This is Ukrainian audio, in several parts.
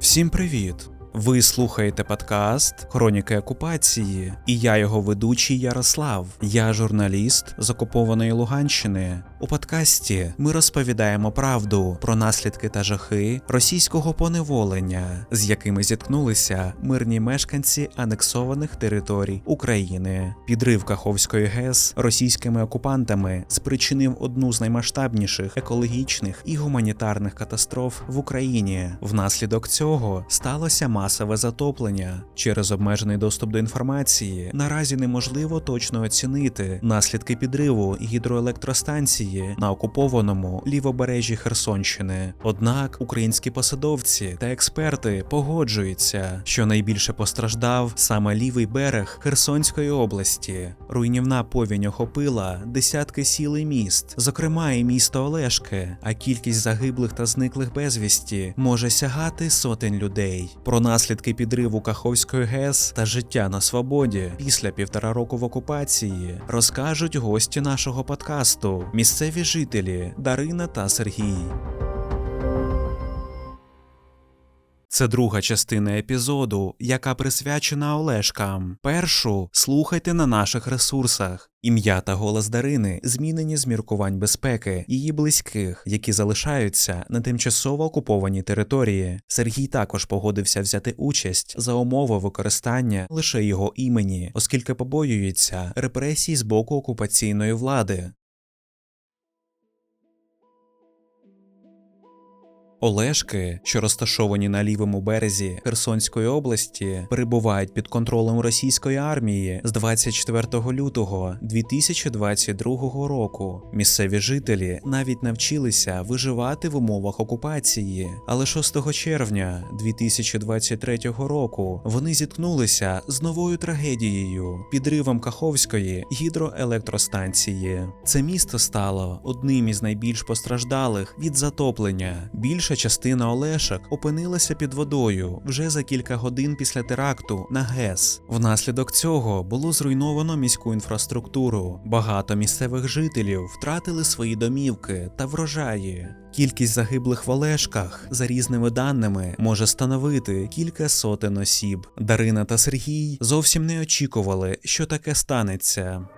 Всім привіт! Ви слухаєте подкаст Хроніки окупації, і я його ведучий Ярослав. Я журналіст з окупованої Луганщини. У подкасті ми розповідаємо правду про наслідки та жахи російського поневолення, з якими зіткнулися мирні мешканці анексованих територій України. Підрив Каховської ГЕС російськими окупантами спричинив одну з наймасштабніших екологічних і гуманітарних катастроф в Україні. Внаслідок цього сталося масове затоплення. Через обмежений доступ до інформації наразі неможливо точно оцінити наслідки підриву гідроелектростанції на окупованому лівобережжі Херсонщини. Однак українські посадовці та експерти погоджуються, що найбільше постраждав саме лівий берег Херсонської області. Руйнівна повінь охопила десятки сіл і міст, зокрема і місто Олешки, а кількість загиблих та зниклих безвісті може сягати сотень людей. Про наслідки підриву Каховської ГЕС та життя на свободі після півтора року в окупації розкажуть гості нашого подкасту, місцеві жителі Дарина та Сергій. Це друга частина епізоду, яка присвячена Олешкам. Першу слухайте на наших ресурсах. Ім'я та голос Дарини змінені з міркувань безпеки її близьких, які залишаються на тимчасово окупованій території. Сергій також погодився взяти участь за умови використання лише його імені, оскільки побоюється репресій з боку окупаційної влади. Олешки, що розташовані на лівому березі Херсонської області, перебувають під контролем російської армії з 24 лютого 2022 року. Місцеві жителі навіть навчилися виживати в умовах окупації, але 6 червня 2023 року вони зіткнулися з новою трагедією підривом Каховської гідроелектростанції. Це місто стало одним із найбільш постраждалих від затоплення. Більша частина Олешок опинилася під водою вже за кілька годин після теракту на ГЕС. Внаслідок цього було зруйновано міську інфраструктуру. Багато місцевих жителів втратили свої домівки та врожаї. Кількість загиблих в Олешках, за різними даними, може становити кілька сотень осіб. Дарина та Сергій зовсім не очікували, що таке станеться.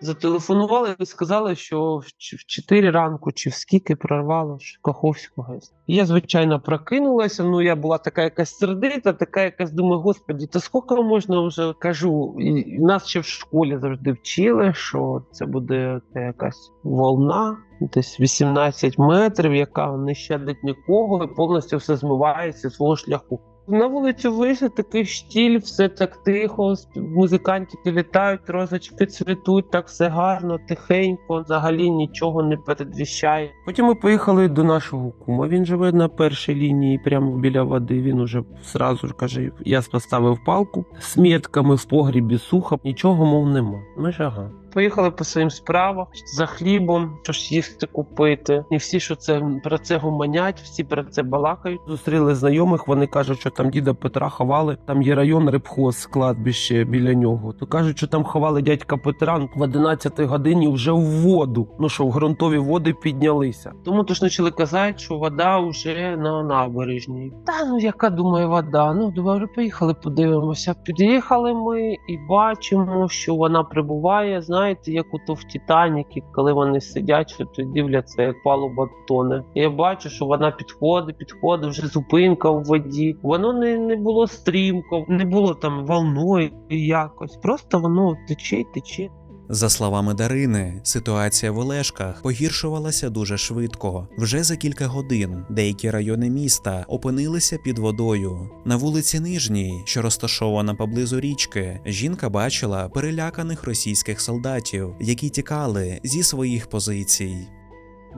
Зателефонували і сказали, що в 4 ранку чи в скільки прорвало ж Каховську ГЕС. Я, звичайно, прокинулася. Ну, я була така якась сердита, така якась думаю, господі, та скільки можна вже кажу. І нас ще в школі завжди вчили, що це буде якась волна, десь 18 метрів, яка не щадить нікого і повністю все змивається зі свого шляху. На вулицю вийшли такий штіль, все так тихо, музикантики літають, розочки цвітуть, так все гарно, тихенько, взагалі нічого не передвіщає. Потім ми поїхали до нашого кума. Він живе на першій лінії, прямо біля води. Він уже зразу ж каже: я поставив палку з метками в погрібі сухо, нічого мов нема. Ми ж ага. Поїхали по своїм справам за хлібом, що ж їсти купити. І всі, що це про це гуманять, всі про це балакають. Зустріли знайомих. Вони кажуть, що там діда Петра ховали. Там є район рибхоз, кладбище біля нього. То кажуть, що там ховали дядька Петра в 11 годині вже в воду. Ну що в ґрунтові води піднялися. Тому то ж почали казати, що вода вже на набережній. Та ну яка думаю, вода? Ну добре, поїхали, подивимося. Під'їхали ми і бачимо, що вона прибуває. Знаєте, як ото в Титаніки, коли вони сидять, що то дивляться, як палуба тоне. Я бачу, що вона підходить, підходить, вже зупинка в воді. Воно не, не було стрімко, не було там волною якось. Просто воно тече й тече. За словами Дарини, ситуація в Олешках погіршувалася дуже швидко. Вже за кілька годин деякі райони міста опинилися під водою. На вулиці Нижній, що розташована поблизу річки, жінка бачила переляканих російських солдатів, які тікали зі своїх позицій.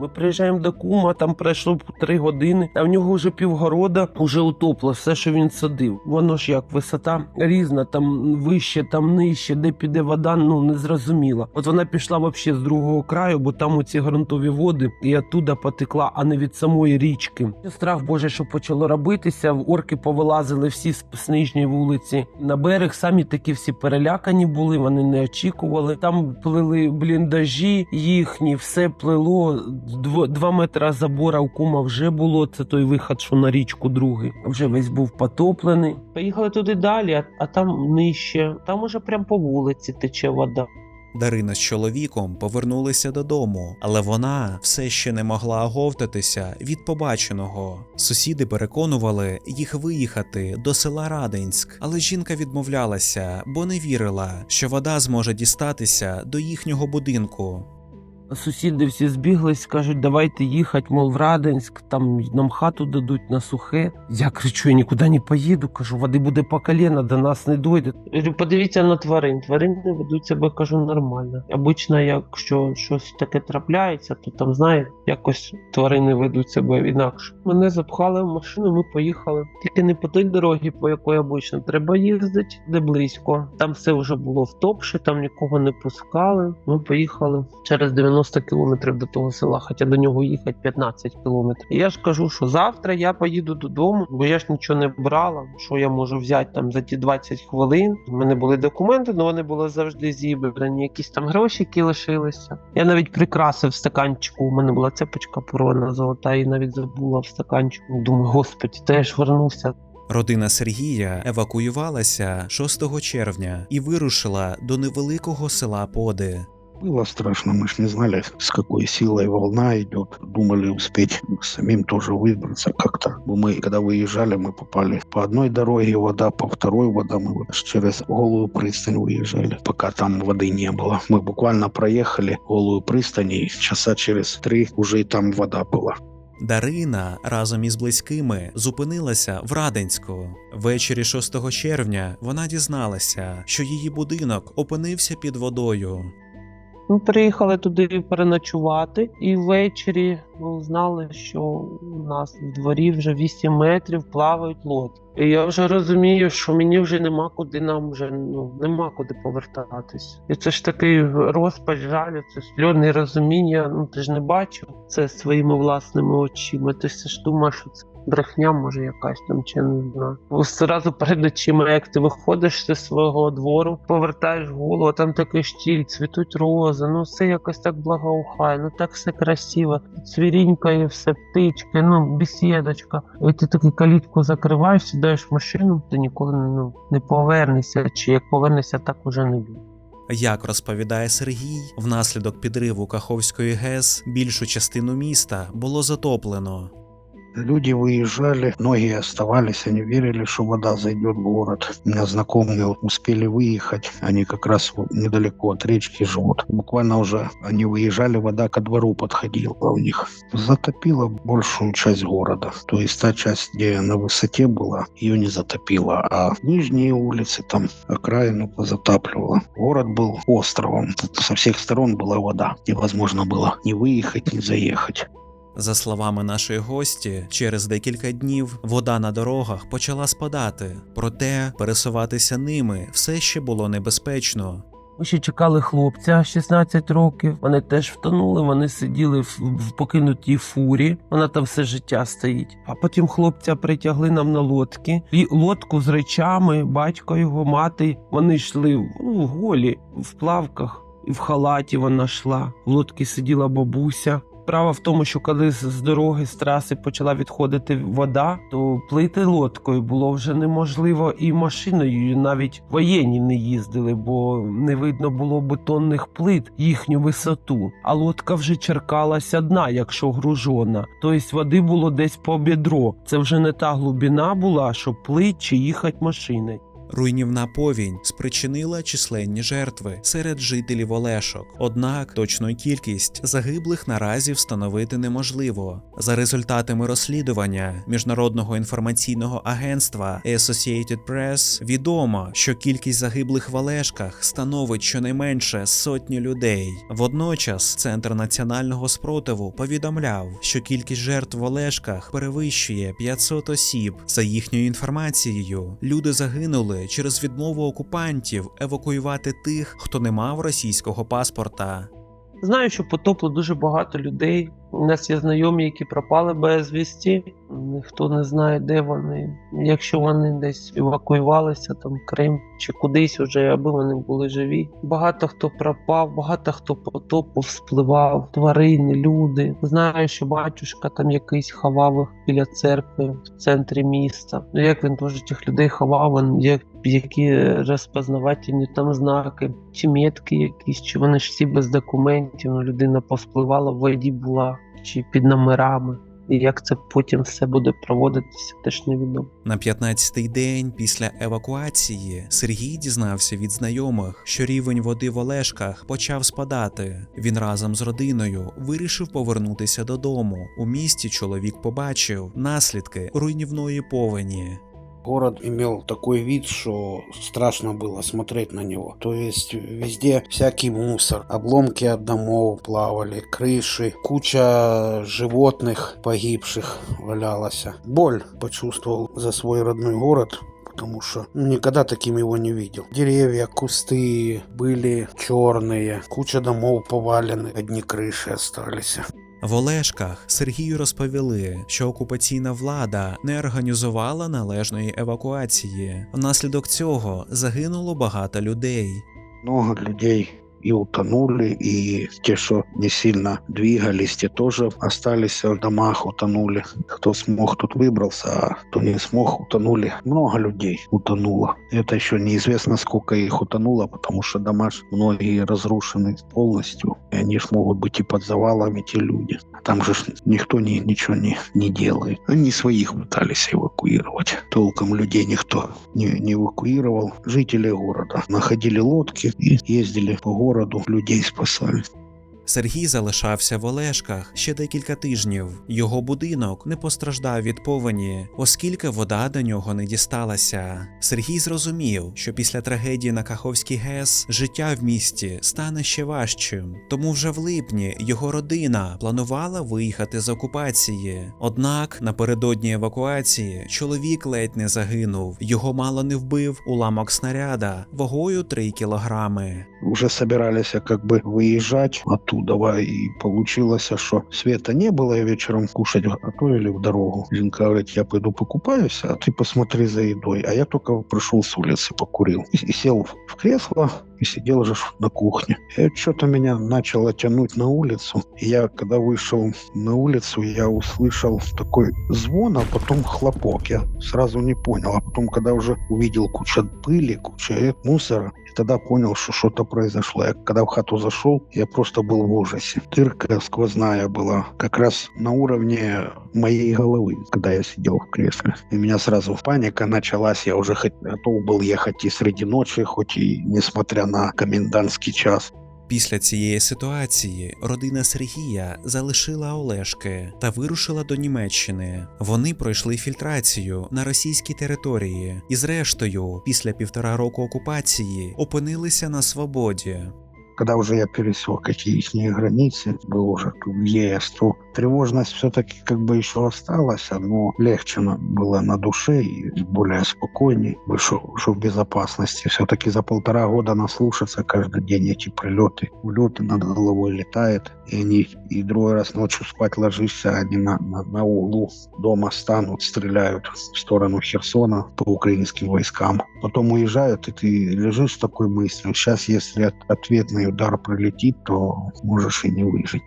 Ми приїжджаємо до кума, там пройшло три години, а в нього вже півгорода вже утопло, все, що він садив. Воно ж як висота різна, там вище, там нижче, де піде вода, ну не зрозуміло. От вона пішла взагалі з другого краю, бо там оці ґрунтові води, і оттуда потекла, а не від самої річки. Страх Боже, що почало робитися. Орки повилазили всі з нижньої вулиці на берег. Самі такі всі перелякані були. Вони не очікували. Там плили бліндажі їхні, все плило. Дво, два метри забора у кума вже було. Це той виход, що на річку другий. Вже весь був потоплений. Поїхали туди далі, а, а там нижче. Там уже прям по вулиці тече вода. Дарина з чоловіком повернулися додому, але вона все ще не могла оговтатися від побаченого. Сусіди переконували їх виїхати до села Радинськ, але жінка відмовлялася, бо не вірила, що вода зможе дістатися до їхнього будинку. Сусіди всі збіглись, кажуть, давайте їхати, мов в Раденськ, там нам хату дадуть на сухе. Я кричу, я нікуди не поїду. Кажу, води буде по коліна, до нас не дойде. Говорю, Подивіться на тварин. Тварини ведуть себе, кажу, нормально. Обично, якщо щось таке трапляється, то там, знаєте, якось тварини ведуть себе інакше. Мене запхали в машину, ми поїхали. Тільки не по той дорогі, по якій обично треба їздити, де близько. Там все вже було втопше, там нікого не пускали. Ми поїхали через 90 кілометрів до того села, хоча до нього їхати 15 кілометрів. Я ж кажу, що завтра я поїду додому, бо я ж нічого не брала. Що я можу взяти там за ті 20 хвилин? У мене були документи, але вони були завжди зібрані. Якісь там гроші, які лишилися. Я навіть прикрасив стаканчику. У мене була цепочка порвана золота, і навіть забула в стаканчику. Думаю, господі, теж вернувся. Родина Сергія евакуювалася 6 червня і вирушила до невеликого села Поди. Было страшно, мы ж не знали, с какой силой волна идет. Думали успеть самим тоже выбраться как-то. Бо Мы, когда выезжали, мы попали по одной дороге вода, по второй вода. Мы вот через голую пристань выезжали, пока там воды не было. Мы буквально проехали голую пристань, и часа через три уже и там вода была. Дарина разом із близькими зупинилася в Раденську. Ввечері 6 червня вона дізналася, що її будинок опинився під водою. Ми приїхали туди переночувати, і ввечері ну, знали, що у нас в дворі вже 8 метрів плавають лодки. І я вже розумію, що мені вже нема куди нам вже ну нема куди повертатись. І це ж такий розпач жалю, це сльози розуміння. Ну ти ж не бачив це своїми власними очима. Ти ж думаєш, що це брехня може якась там чи не знаю. Зразу перед очима, як ти виходиш зі свого двору, повертаєш голову, там такий штіль, цвітуть рози, ну все якось так благоухає, ну так все красиво. Цвірінькає все, птички, ну бесідочка. І ти таку калітку закриваєш, сідаєш в машину, ти ніколи ну, не повернешся, чи як повернешся, так уже не буде. Як розповідає Сергій, внаслідок підриву Каховської ГЕС більшу частину міста було затоплено. Люди выезжали, многие оставались, они верили, что вода зайдет в город. У меня знакомые успели выехать, они как раз вот недалеко от речки живут. Буквально уже они выезжали, вода ко двору подходила у них. Затопила большую часть города. То есть та часть, где на высоте была, ее не затопило, а нижние улицы, там окраину позатапливало. Город был островом. Со всех сторон была вода. Невозможно было ни выехать, ни заехать. За словами нашої гості, через декілька днів вода на дорогах почала спадати, проте пересуватися ними все ще було небезпечно. Ми ще чекали хлопця 16 років. Вони теж втонули. Вони сиділи в, в покинутій фурі. Вона там все життя стоїть. А потім хлопця притягли нам на лодки. І лодку з речами, батько його, мати. Вони йшли ну, голі в плавках. І в халаті вона йшла. В лодці сиділа бабуся. Справа в тому, що коли з дороги з траси почала відходити вода, то плити лодкою було вже неможливо і машиною навіть воєнні не їздили, бо не видно було бетонних плит їхню висоту. А лодка вже черкалася дна, якщо гружона. Тобто води було десь по бідро. Це вже не та глибина була, щоб плить чи їхати машиною. Руйнівна повінь спричинила численні жертви серед жителів Олешок. Однак точну кількість загиблих наразі встановити неможливо. За результатами розслідування міжнародного інформаційного агентства Associated Press відомо, що кількість загиблих в Олешках становить щонайменше сотні людей. Водночас Центр національного спротиву повідомляв, що кількість жертв в Олешках перевищує 500 осіб. За їхньою інформацією, люди загинули через відмову окупантів евакуювати тих, хто не мав російського паспорта. Знаю, що потопло дуже багато людей. У нас є знайомі, які пропали безвісті. Ніхто не знає, де вони. Якщо вони десь евакуювалися, там Крим чи кудись уже, аби вони були живі. Багато хто пропав, багато хто потопу вспливав, тварини, люди. Знаю, що батюшка там якийсь ховав їх біля церкви в центрі міста. Ну як він теж тих людей ховав, він як які розпознавательні там знаки, чи метки якісь, чи вони ж всі без документів, ну, людина повпливала, в воді була, чи під номерами. І як це потім все буде проводитися, теж невідомо. На 15-й день після евакуації Сергій дізнався від знайомих, що рівень води в Олешках почав спадати. Він разом з родиною вирішив повернутися додому. У місті чоловік побачив наслідки руйнівної повені. Город имел такой вид, что страшно было смотреть на него. То есть везде всякий мусор, обломки от домов плавали, крыши, куча животных погибших валялась. Боль почувствовал за свой родной город, потому что ну, никогда таким его не видел. Деревья, кусты были черные, куча домов повалены, одни крыши остались. В Олешках Сергію розповіли, що окупаційна влада не організувала належної евакуації. Внаслідок цього загинуло багато людей. Много людей и утонули, и те, что не сильно двигались, те тоже остались в домах, утонули. Кто смог, тот выбрался, а кто не смог, утонули. Много людей утонуло. Это еще неизвестно, сколько их утонуло, потому что дома многие разрушены полностью. И они ж могут быть и под завалами, те люди. Там же никто ни, ничего не, не делает. Они своих пытались эвакуировать. Толком людей никто не, не эвакуировал. Жители города находили лодки и ездили по городу, людей спасали. Сергій залишався в Олешках ще декілька тижнів. Його будинок не постраждав від повені, оскільки вода до нього не дісталася. Сергій зрозумів, що після трагедії на Каховській ГЕС життя в місті стане ще важчим. Тому вже в липні його родина планувала виїхати з окупації. Однак напередодні евакуації чоловік ледь не загинув. Його мало не вбив уламок снаряда вагою 3 кілограми. Уже собирались как бы выезжать оттуда, и получилось, что света не было, и вечером кушать готовили в дорогу. Жінка говорит, я пойду покупаюсь, а ты посмотри за едой. А я только пришел с улицы, покурил. И, и сел в кресло, и сидел же на кухне. И что-то меня начало тянуть на улицу. И я, когда вышел на улицу, я услышал такой звон, а потом хлопок. Я сразу не понял. А потом, когда уже увидел кучу пыли, кучу э, мусора, и тогда понял, что что-то произошло. Я когда в хату зашел, я просто был в ужасе. Дырка сквозная была как раз на уровне моей головы, когда я сидел в кресле. И меня сразу паника началась. Я уже хоть готов был ехать и среди ночи, хоть и несмотря на комендантский час. Після цієї ситуації родина Сергія залишила Олешки та вирушила до Німеччини. Вони пройшли фільтрацію на російській території і, зрештою, після півтора року окупації опинилися на свободі. Когда уже я пересек какие границы, был уже тут в ЕС, то тревожность все-таки как бы еще осталась, но легче было на душе и более спокойней, больше в безопасности. Все-таки за полтора года наслушаться каждый день эти прилеты, улеты над головой летают, и они и другой раз ночью спать ложишься, они на, на, на углу дома станут, стреляют в сторону Херсона по украинским войскам. Потом уезжают, и ты лежишь с такой мыслью, сейчас если от- ответный удар прилетит, то можешь и не выжить.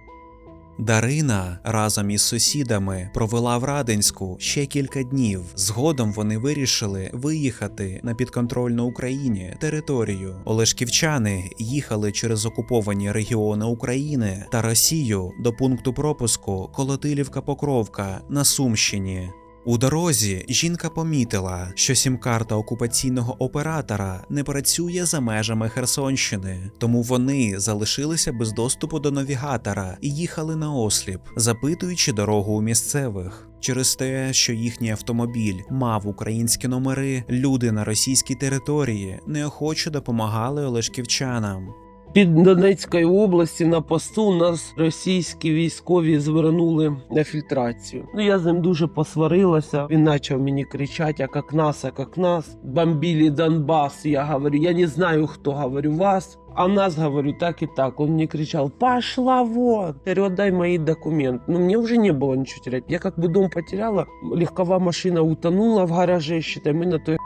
Дарина разом із сусідами провела в Раденську ще кілька днів. Згодом вони вирішили виїхати на підконтрольну Україні територію. Олешківчани їхали через окуповані регіони України та Росію до пункту пропуску Колотилівка Покровка на Сумщині. У дорозі жінка помітила, що сім-карта окупаційного оператора не працює за межами Херсонщини, тому вони залишилися без доступу до навігатора і їхали на осліп, запитуючи дорогу у місцевих. Через те, що їхній автомобіль мав українські номери, люди на російській території неохоче допомагали олешківчанам. Під Донецькою області на посту нас російські військові звернули на фільтрацію. Ну я з ним дуже посварилася. Він почав мені кричати: а як нас, а як нас. Бомбили Донбас. Я говорю, я не знаю, хто говорю вас. А нас, говорю, так и так. Он мне кричал, пошла вон. Я говорю, отдай мои документы. Ну, мне уже не было ничего терять. Я как бы дом потеряла, легковая машина утонула в гараже, считай, мы на той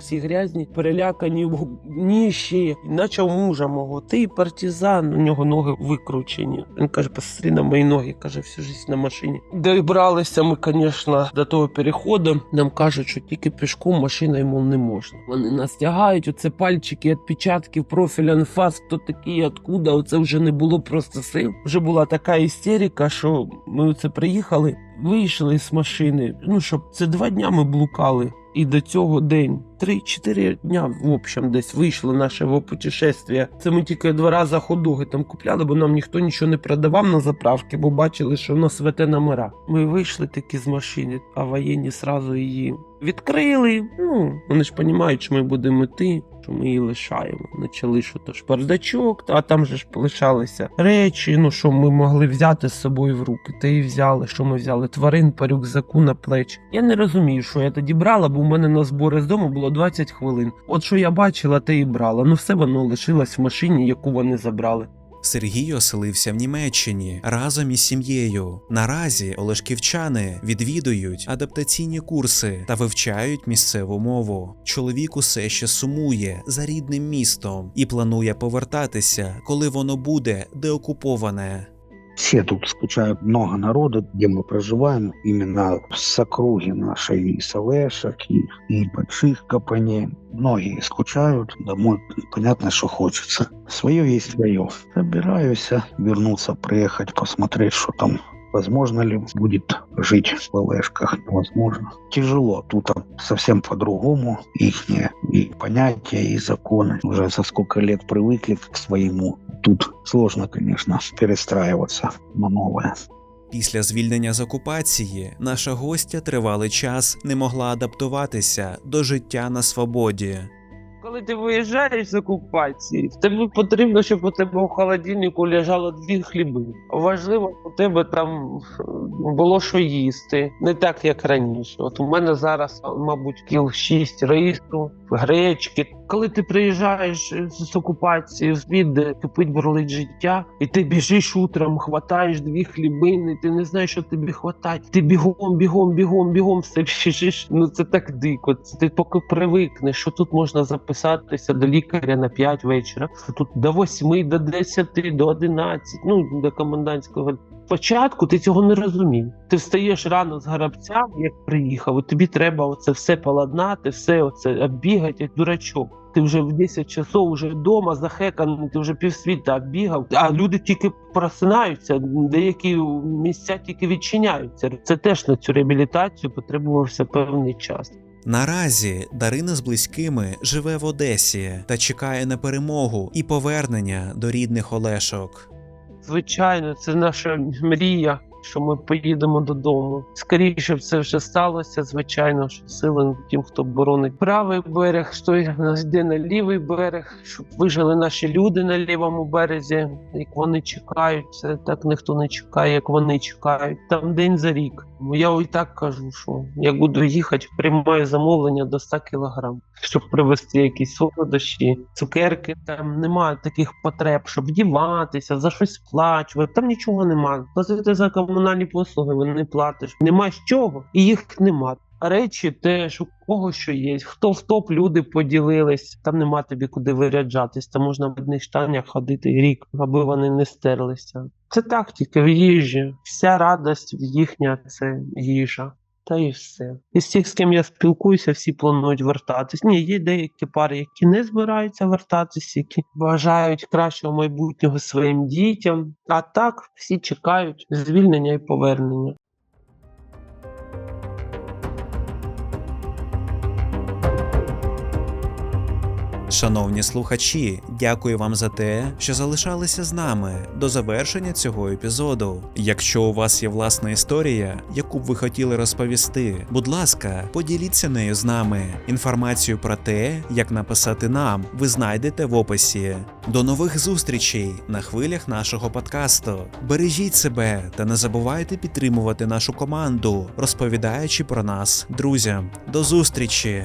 всі грязні, перелякані, ніщі. І Начав мужа мого. Ти партизан, у нього ноги викручені. Він каже, посмотри на мої ноги, каже, всю життя на машині. Добралися ми, звісно, до того переходу. Нам кажуть, що тільки пішком машина йому не можна. Вони нас тягають, оце пальчики, відпечатки, профіль анфас, хто такий, откуда. Оце вже не було просто сил. Вже була така істерика, що ми оце приїхали, вийшли з машини. Ну щоб це два дня ми блукали. І до цього день, 3-4 дня, в общем, десь вийшло наше путешествие. Це ми тільки два рази ходоги там купляли, бо нам ніхто нічого не продавав на заправки, бо бачили, що в нас ВТ номера. Ми вийшли таки з машини, а воєнні сразу її відкрили. Ну, вони ж розуміють, що ми будемо йти, що ми її лишаємо. Почали, що то ж бардачок, а там же ж лишалися речі, ну що ми могли взяти з собою в руки. Та і взяли, що ми взяли тварин по рюкзаку на плечі. Я не розумію, що я тоді брала, бо у мене на збори з дому було 20 хвилин. От що я бачила, те і брала. Ну все воно лишилось в машині, яку вони забрали. Сергій оселився в Німеччині разом із сім'єю. Наразі олешківчани відвідують адаптаційні курси та вивчають місцеву мову. Чоловік усе ще сумує за рідним містом і планує повертатися, коли воно буде деокуповане. Все тут скучают много народа, где мы проживаем, именно с округи нашей, и Салешек, и, и больших компаний. Многие скучают, домой понятно, что хочется. Свое есть свое. Собираюсь вернуться, приехать, посмотреть, что там Возможно ли будет жить в ЛЭшках? Возможно. Тяжело. Тут совсем по-другому. Их и понятия, и законы. Уже за сколько лет привыкли к своему. Тут сложно, конечно, перестраиваться на новое. Після звільнення з окупації наша гостя тривалий час не могла адаптуватися до життя на свободі. Коли ти виїжджаєш з окупації, тобі потрібно, щоб у тебе у холодильнику лежало дві хліби. Важливо, щоб у тебе там е, було що їсти, не так як раніше. От у мене зараз, мабуть, кіл 6 рису, гречки. Коли ти приїжджаєш з окупації, звідти кипить бурлить життя, і ти біжиш утром, хватаєш дві хлібини, ти не знаєш, що тобі хватать. Ти бігом, бігом, бігом, бігом все біжиш. Ну це так дико. Це ти поки привикнеш, що тут можна записатися до лікаря на 5 вечора, тут до 8, до 10, до 11, ну до комендантського. Спочатку ти цього не розумів. Ти встаєш рано з гарабця, як приїхав, і тобі треба оце все поладнати, все оце оббігати, як дурачок. Ти вже в 10 часов вже вдома захеканий, ти вже півсвіта оббігав, а люди тільки просинаються, деякі місця тільки відчиняються. Це теж на цю реабілітацію потребувався певний час. Наразі Дарина з близькими живе в Одесі та чекає на перемогу і повернення до рідних Олешок. Звичайно, це наша мрія, що ми поїдемо додому. Скоріше це вже сталося. Звичайно, що сили тим, хто боронить правий берег, що йде на лівий берег, щоб вижили наші люди на лівому березі, як вони чекають. Це так ніхто не чекає, як вони чекають. Там день за рік. Я і так кажу, що як буду їхати, приймаю замовлення до 100 кілограм, щоб привезти якісь солодощі, цукерки. Там немає таких потреб, щоб вдіватися, за щось сплачувати. Там нічого немає. Платити за комунальні послуги, вони платиш. Нема з чого, і їх нема. Речі теж у кого що є. Хто в топ люди поділились, там нема тобі куди виряджатись. Там можна в одних штанях ходити рік, аби вони не стерлися. Це так тільки в їжі. Вся радость їхня це їжа. Та і все. Із тих, з ким я спілкуюся, всі планують вертатись. Ні, є деякі пари, які не збираються вертатись, які бажають кращого майбутнього своїм дітям. А так всі чекають звільнення і повернення. Шановні слухачі, дякую вам за те, що залишалися з нами до завершення цього епізоду. Якщо у вас є власна історія, яку б ви хотіли розповісти, будь ласка, поділіться нею з нами. Інформацію про те, як написати нам, ви знайдете в описі. До нових зустрічей на хвилях нашого подкасту. Бережіть себе та не забувайте підтримувати нашу команду, розповідаючи про нас друзям. До зустрічі!